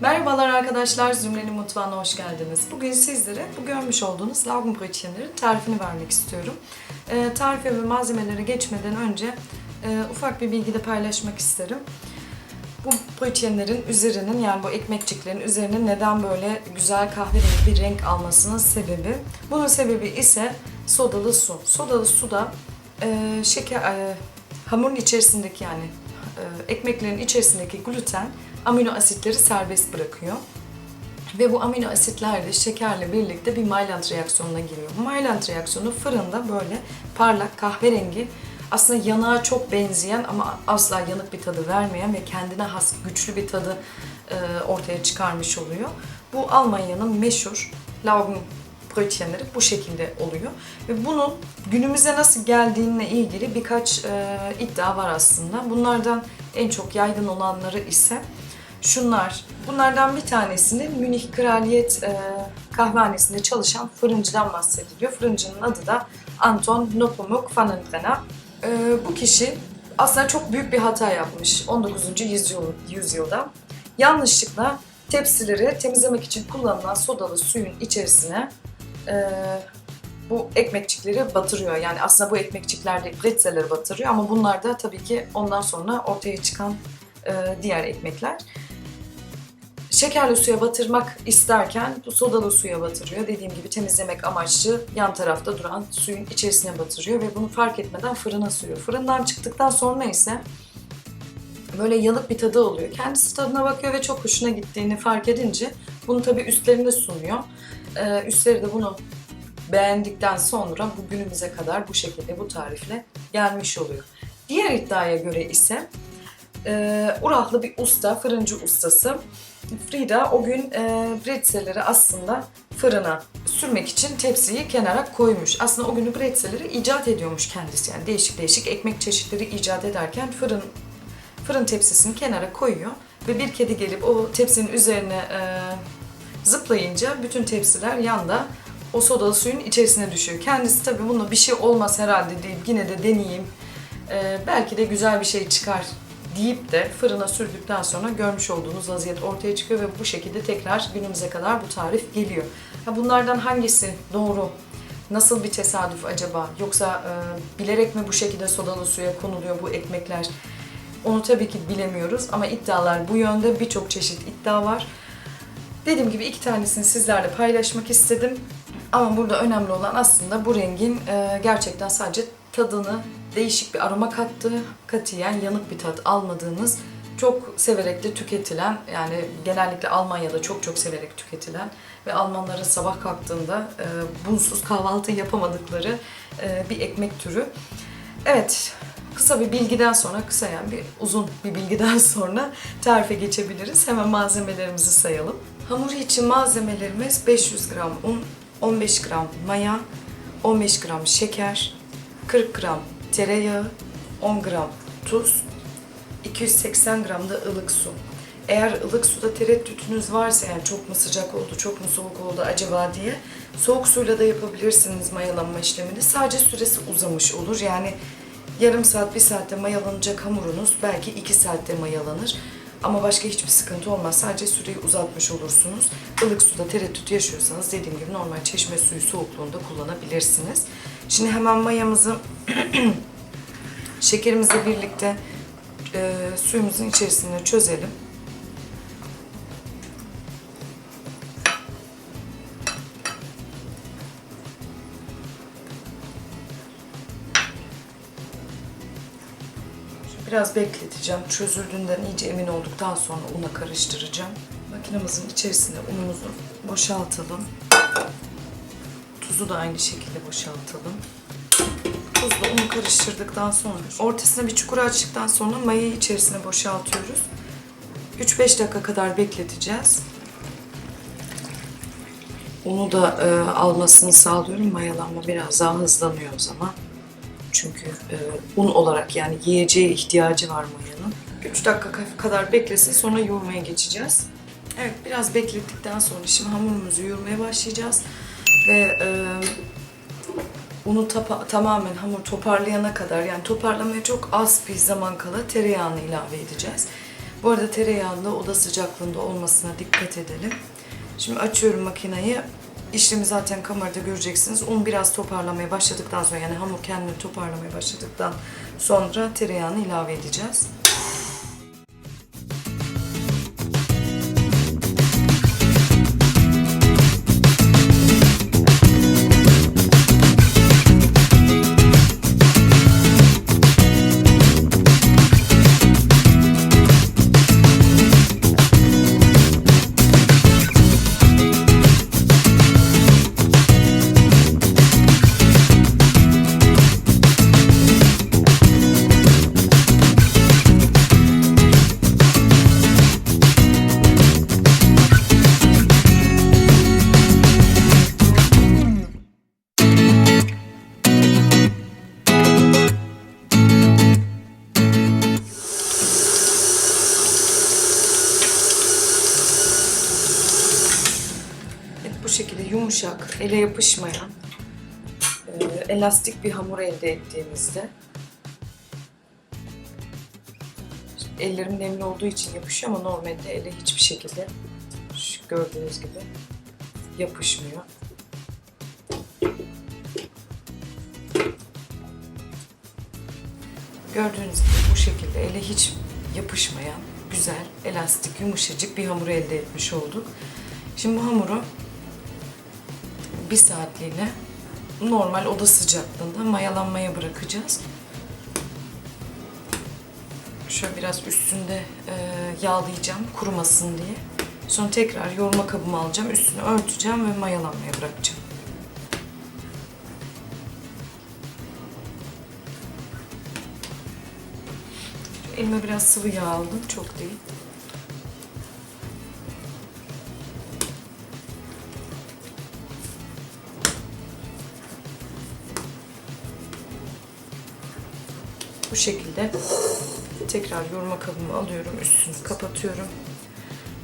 Merhabalar arkadaşlar, Zümre'nin mutfağına hoş geldiniz. Bugün sizlere bu görmüş olduğunuz Laugenbrötchenlerin tarifini vermek istiyorum. Ee, tarife ve malzemelere geçmeden önce e, ufak bir bilgi de paylaşmak isterim. Bu brötchenlerin üzerinin yani bu ekmekçiklerin üzerinin neden böyle güzel kahverengi bir renk almasının sebebi. Bunun sebebi ise sodalı su. Sodalı suda e, şeker, e, hamurun içerisindeki yani e, ekmeklerin içerisindeki gluten amino asitleri serbest bırakıyor. Ve bu amino asitler de şekerle birlikte bir Maillard reaksiyonuna giriyor. Maillard reaksiyonu fırında böyle parlak kahverengi aslında yanağa çok benzeyen ama asla yanık bir tadı vermeyen ve kendine has güçlü bir tadı e, ortaya çıkarmış oluyor. Bu Almanya'nın meşhur Laugenbrötchenleri bu şekilde oluyor. Ve bunun günümüze nasıl geldiğine ilgili birkaç e, iddia var aslında. Bunlardan en çok yaygın olanları ise şunlar. Bunlardan bir tanesini Münih Kraliyet e, kahvehanesinde çalışan fırıncıdan bahsediliyor. Fırıncının adı da Anton Nepomuk van Entren'a. E, bu kişi aslında çok büyük bir hata yapmış 19. yüzyıl, yüzyılda. Yanlışlıkla tepsileri temizlemek için kullanılan sodalı suyun içerisine e, bu ekmekçikleri batırıyor. Yani aslında bu ekmekçikler de bretzelleri batırıyor ama bunlar da tabii ki ondan sonra ortaya çıkan e, diğer ekmekler. Şekerli suya batırmak isterken bu sodalı suya batırıyor. Dediğim gibi temizlemek amaçlı yan tarafta duran suyun içerisine batırıyor ve bunu fark etmeden fırına sürüyor. Fırından çıktıktan sonra ise böyle yanık bir tadı oluyor. Kendisi tadına bakıyor ve çok hoşuna gittiğini fark edince bunu tabii üstlerine sunuyor. Ee, üstleri de bunu beğendikten sonra bugünümüze kadar bu şekilde bu tarifle gelmiş oluyor. Diğer iddiaya göre ise e, Urahlı bir usta, fırıncı ustası Frida o gün e, bretzelleri aslında fırına sürmek için tepsiyi kenara koymuş. Aslında o günü bretzelleri icat ediyormuş kendisi. Yani değişik değişik ekmek çeşitleri icat ederken fırın fırın tepsisini kenara koyuyor ve bir kedi gelip o tepsinin üzerine e, zıplayınca bütün tepsiler yanda o sodalı suyun içerisine düşüyor. Kendisi tabii bununla bir şey olmaz herhalde deyip yine de deneyeyim. e, belki de güzel bir şey çıkar deyip de fırına sürdükten sonra görmüş olduğunuz vaziyet ortaya çıkıyor ve bu şekilde tekrar günümüze kadar bu tarif geliyor. Ha bunlardan hangisi doğru? Nasıl bir tesadüf acaba? Yoksa e, bilerek mi bu şekilde sodalı suya konuluyor bu ekmekler? Onu tabii ki bilemiyoruz ama iddialar bu yönde. Birçok çeşit iddia var. Dediğim gibi iki tanesini sizlerle paylaşmak istedim. Ama burada önemli olan aslında bu rengin e, gerçekten sadece tadını değişik bir aroma kattığı, katiyen yanık bir tat almadığınız, çok severek de tüketilen, yani genellikle Almanya'da çok çok severek tüketilen ve Almanların sabah kalktığında e, bunsuz kahvaltı yapamadıkları e, bir ekmek türü. Evet, kısa bir bilgiden sonra, kısa yani bir uzun bir bilgiden sonra tarife geçebiliriz. Hemen malzemelerimizi sayalım. Hamur için malzemelerimiz 500 gram un, 15 gram maya, 15 gram şeker, 40 gram tereyağı, 10 gram tuz, 280 gram da ılık su. Eğer ılık suda tereddütünüz varsa yani çok mu sıcak oldu, çok mu soğuk oldu acaba diye soğuk suyla da yapabilirsiniz mayalanma işlemini. Sadece süresi uzamış olur. Yani yarım saat, bir saatte mayalanacak hamurunuz belki iki saatte mayalanır. Ama başka hiçbir sıkıntı olmaz. Sadece süreyi uzatmış olursunuz. Ilık suda tereddüt yaşıyorsanız dediğim gibi normal çeşme suyu soğukluğunda kullanabilirsiniz. Şimdi hemen mayamızı şekerimizle birlikte e, suyumuzun içerisine çözelim. Biraz bekleteceğim. Çözüldüğünden iyice emin olduktan sonra una karıştıracağım. Makinemizin içerisine unumuzu boşaltalım. Tuzu da aynı şekilde boşaltalım. Tuzla unu karıştırdıktan sonra ortasına bir çukur açtıktan sonra mayayı içerisine boşaltıyoruz. 3-5 dakika kadar bekleteceğiz. Unu da e, almasını sağlıyorum. Mayalanma biraz daha hızlanıyor o zaman. Çünkü e, un olarak yani yiyeceğe ihtiyacı var mayanın. 3 dakika kadar beklesin sonra yoğurmaya geçeceğiz. Evet biraz beklettikten sonra şimdi hamurumuzu yoğurmaya başlayacağız. Ve e, unu tamamen hamur toparlayana kadar yani toparlamaya çok az bir zaman kala tereyağını ilave edeceğiz. Bu arada tereyağında oda sıcaklığında olmasına dikkat edelim. Şimdi açıyorum makineyi. İşlemi zaten kamerada göreceksiniz. Un biraz toparlamaya başladıktan sonra yani hamur kendini toparlamaya başladıktan sonra tereyağını ilave edeceğiz. Şekilde yumuşak, ele yapışmayan, e, elastik bir hamur elde ettiğimizde ellerim nemli olduğu için yapışıyor ama normalde ele hiçbir şekilde gördüğünüz gibi yapışmıyor. Gördüğünüz gibi bu şekilde ele hiç yapışmayan, güzel, elastik, yumuşacık bir hamur elde etmiş olduk. Şimdi bu hamuru bir saatliğine normal oda sıcaklığında mayalanmaya bırakacağız. Şöyle biraz üstünde e, yağlayacağım kurumasın diye. Sonra tekrar yoğurma kabımı alacağım, üstünü örteceğim ve mayalanmaya bırakacağım. Elime biraz sıvı yağ aldım, çok değil. Şekilde tekrar yoğurma kabımı alıyorum, üstünü kapatıyorum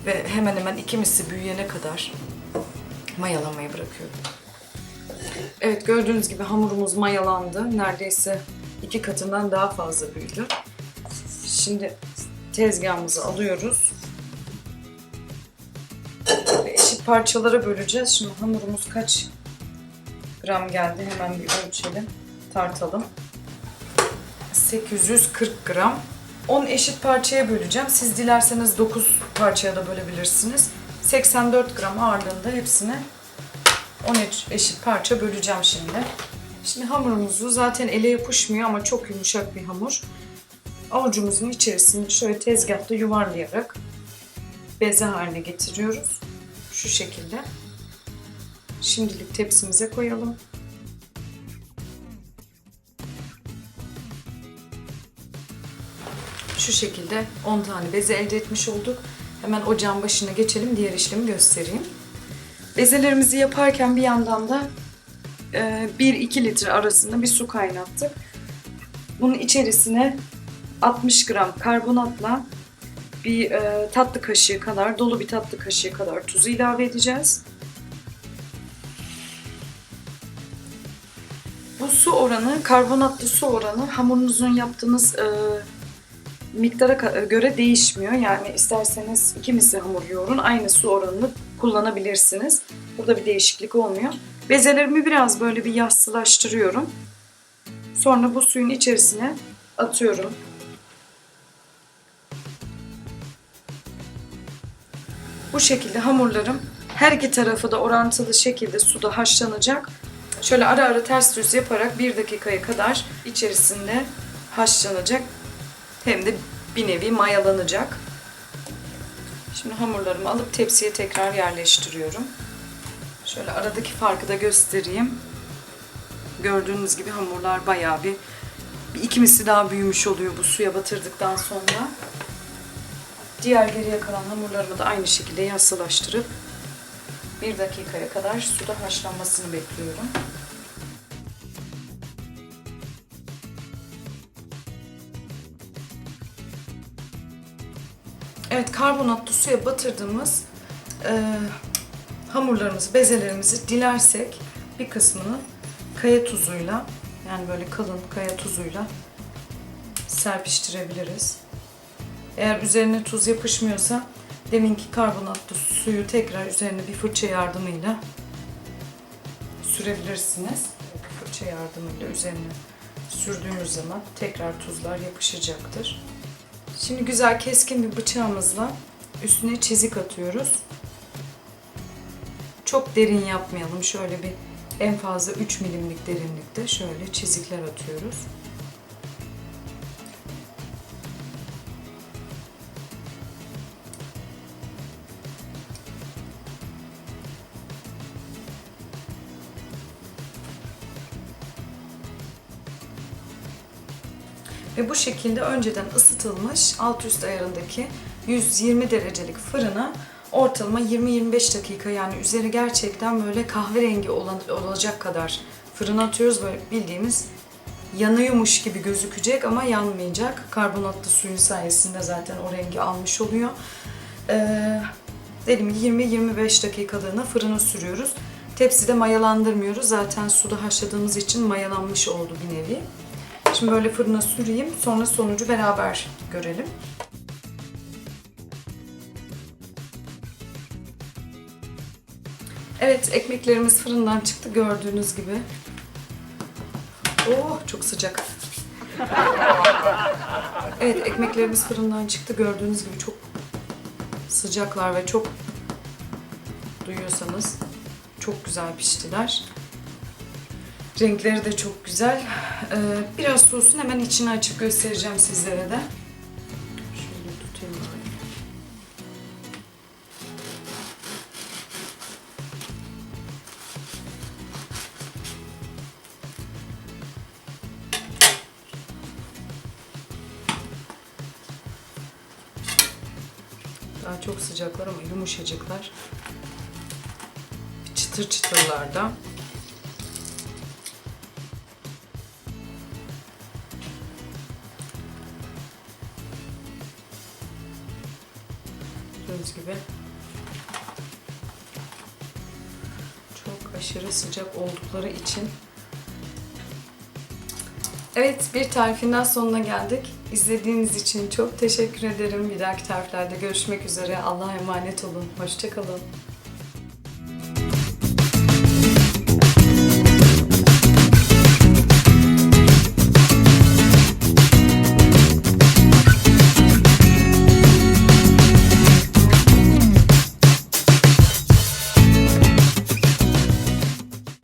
ve hemen hemen iki misli büyüyene kadar mayalamaya bırakıyorum. Evet gördüğünüz gibi hamurumuz mayalandı. Neredeyse iki katından daha fazla büyüdü. Şimdi tezgahımızı alıyoruz. Ve eşit parçalara böleceğiz. Şimdi hamurumuz kaç gram geldi hemen bir ölçelim, tartalım. 840 gram. 10 eşit parçaya böleceğim. Siz dilerseniz 9 parçaya da bölebilirsiniz. 84 gram ağırlığında hepsini 10 eşit parça böleceğim şimdi. Şimdi hamurumuzu zaten ele yapışmıyor ama çok yumuşak bir hamur. Avucumuzun içerisini şöyle tezgahta yuvarlayarak beze haline getiriyoruz. Şu şekilde. Şimdilik tepsimize koyalım. Şu şekilde 10 tane beze elde etmiş olduk. Hemen ocağın başına geçelim. Diğer işlemi göstereyim. Bezelerimizi yaparken bir yandan da 1-2 litre arasında bir su kaynattık. Bunun içerisine 60 gram karbonatla bir e, tatlı kaşığı kadar, dolu bir tatlı kaşığı kadar tuzu ilave edeceğiz. Bu su oranı, karbonatlı su oranı hamurunuzun yaptığınız e, miktara göre değişmiyor. Yani isterseniz iki misli hamur yoğurun, aynı su oranını kullanabilirsiniz. Burada bir değişiklik olmuyor. Bezelerimi biraz böyle bir yassılaştırıyorum. Sonra bu suyun içerisine atıyorum. Bu şekilde hamurlarım her iki tarafı da orantılı şekilde suda haşlanacak. Şöyle ara ara ters düz yaparak bir dakikaya kadar içerisinde haşlanacak. Hem de bir nevi mayalanacak. Şimdi hamurlarımı alıp tepsiye tekrar yerleştiriyorum. Şöyle aradaki farkı da göstereyim. Gördüğünüz gibi hamurlar bayağı bir, bir iki misli daha büyümüş oluyor bu suya batırdıktan sonra. Diğer geriye kalan hamurlarımı da aynı şekilde yassılaştırıp bir dakikaya kadar suda haşlanmasını bekliyorum. Evet karbonatlı suya batırdığımız e, hamurlarımızı, bezelerimizi dilersek bir kısmını kaya tuzuyla yani böyle kalın kaya tuzuyla serpiştirebiliriz. Eğer üzerine tuz yapışmıyorsa deminki karbonatlı suyu tekrar üzerine bir fırça yardımıyla sürebilirsiniz. Fırça yardımıyla üzerine sürdüğümüz zaman tekrar tuzlar yapışacaktır. Şimdi güzel keskin bir bıçağımızla üstüne çizik atıyoruz. Çok derin yapmayalım. Şöyle bir en fazla 3 milimlik derinlikte şöyle çizikler atıyoruz. Ve bu şekilde önceden ısıtılmış alt üst ayarındaki 120 derecelik fırına ortalama 20-25 dakika yani üzeri gerçekten böyle kahverengi olacak kadar fırına atıyoruz. Böyle bildiğimiz yanıyormuş gibi gözükecek ama yanmayacak. Karbonatlı suyun sayesinde zaten o rengi almış oluyor. Ee, dedim 20-25 dakikalığına fırına sürüyoruz. Tepside mayalandırmıyoruz. Zaten suda haşladığımız için mayalanmış oldu bir nevi. Şimdi böyle fırına süreyim. Sonra sonucu beraber görelim. Evet, ekmeklerimiz fırından çıktı gördüğünüz gibi. Oh, çok sıcak. Evet, ekmeklerimiz fırından çıktı gördüğünüz gibi çok sıcaklar ve çok duyuyorsanız çok güzel piştiler. Renkleri de çok güzel. Ee, biraz soğusun hemen içini açıp göstereceğim sizlere de. Şöyle tutayım böyle. Daha çok sıcaklar ama yumuşacıklar. Çıtır çıtırlar Gibi çok aşırı sıcak oldukları için Evet bir tarifinden sonuna geldik. İzlediğiniz için çok teşekkür ederim. Bir dahaki tariflerde görüşmek üzere. Allah'a emanet olun. Hoşçakalın.